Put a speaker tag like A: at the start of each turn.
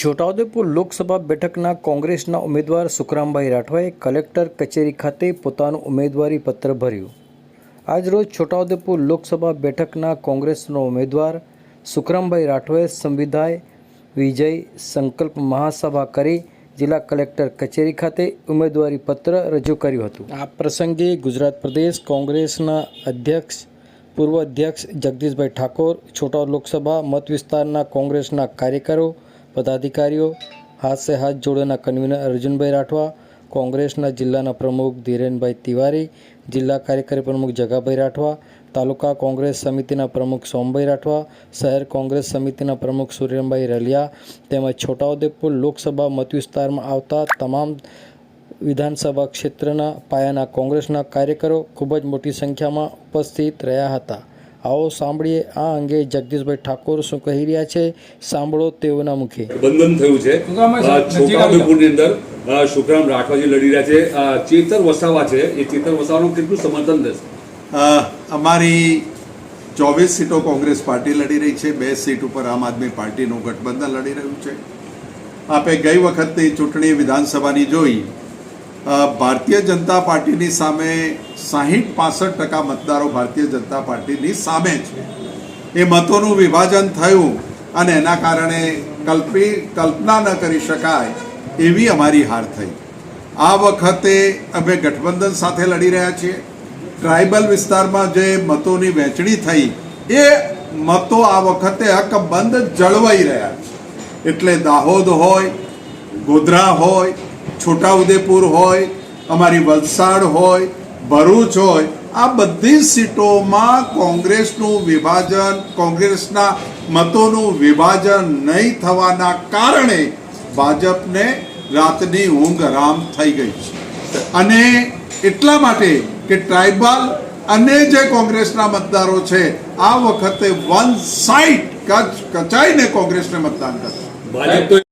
A: છોટાઉદેપુર લોકસભા બેઠકના કોંગ્રેસના ઉમેદવાર સુખરામભાઈ રાઠવાએ કલેક્ટર કચેરી ખાતે પોતાનું ઉમેદવારી પત્ર ભર્યું. આજરોજ છોટાઉદેપુર લોકસભા બેઠકના કોંગ્રેસનો ઉમેદવાર સુખરામભાઈ રાઠવાએ સંવિધાય વિજય સંકલ્પ મહાસભા કરી જિલ્લા કલેક્ટર કચેરી ખાતે ઉમેદવારી પત્ર રજૂ કર્યું હતું. આ પ્રસંગે ગુજરાત પ્રદેશ કોંગ્રેસના અધ્યક્ષ, પૂર્વ અધ્યક્ષ જગદીશભાઈ ઠાકોર છોટાઉદ લોકસભા મત વિસ્તારના કોંગ્રેસના કાર્યકરો પદાધિકારીઓ હાથ હાથ જોડેના કન્વીનર અર્જુનભાઈ રાઠવા, કોંગ્રેસના જિલ્લાના પ્રમુખ ધીરેનભાઈ તિવારી, જિલ્લા કાર્યકારી પ્રમુખ જગાભાઈ રાઠવા, તાલુકા કોંગ્રેસ સમિતિના પ્રમુખ સોમભાઈ રાઠવા, શહેર કોંગ્રેસ સમિતિના પ્રમુખ સુરેનભાઈ રલિયા તેમજ છોટાઉદેપુર લોકસભા મતવિસ્તારમાં આવતા તમામ વિધાનસભા ક્ષેત્રના પાયાના કોંગ્રેસના કાર્યકરો ખૂબ જ મોટી સંખ્યામાં ઉપસ્થિત રહ્યા હતા. આવો સાંભળીએ આ અંગે જગદીશભાઈ ઠાકોર શું કહી રહ્યા છે. સાંભળો તેઓના મુખે.
B: બંધન થયું છે. છોટાઉદેપુરની અંદર શુક્રામ રાઠવાજી લડી રહ્યા છે. ચેતર વસાવા છે. એ ચેતર વસાવાનું કેટલું સમર્થન થશે
C: અમારી ચોવીસ સીટો કોંગ્રેસ પાર્ટી લડી રહી છે. બે સીટ ઉપર આમ આદમી પાર્ટીનું ગઠબંધન લડી રહ્યું છે. આપે ગઈ વખતની ચૂંટણી વિધાનસભાની જોઈ ભારતીય જનતા પાર્ટીની સામે સાહીઠ પાસઠ ટકા મતદારો ભારતીય જનતા પાર્ટીની સામે છે. એ મતોનું વિભાજન થયું અને એના કારણે કલ્પી, કલ્પના ન કરી શકાય એવી અમારી હાર થઈ. આ વખતે અમે ગઠબંધન સાથે લડી રહ્યા છીએ. ટ્રાઇબલ વિસ્તારમાં જે મતોની વહેંચણી થઈ, એ મતો આ વખતે અકબંધ જળવાઈ રહ્યા છે. એટલે દાહોદ હોય, ગોધરા હોય છોટાઉદેપુર હોય, અમારી વલસાડ હોય, ભરૂચ હોય, આ બધી સીટોમાં કોંગ્રેસનું વિભાજન, કોંગ્રેસના મતોનું વિભાજન નહીં થવાના કારણે ભાજપને રાતની ઊંઘ રામ થઈ ગઈ છે. અને એટલા માટે કે ટ્રાઇબલ અને જે કોંગ્રેસના મતદારો છે, આ વખતે વન સાઇડ કચ, કચાઈને કોંગ્રેસને મતદાન કરશે.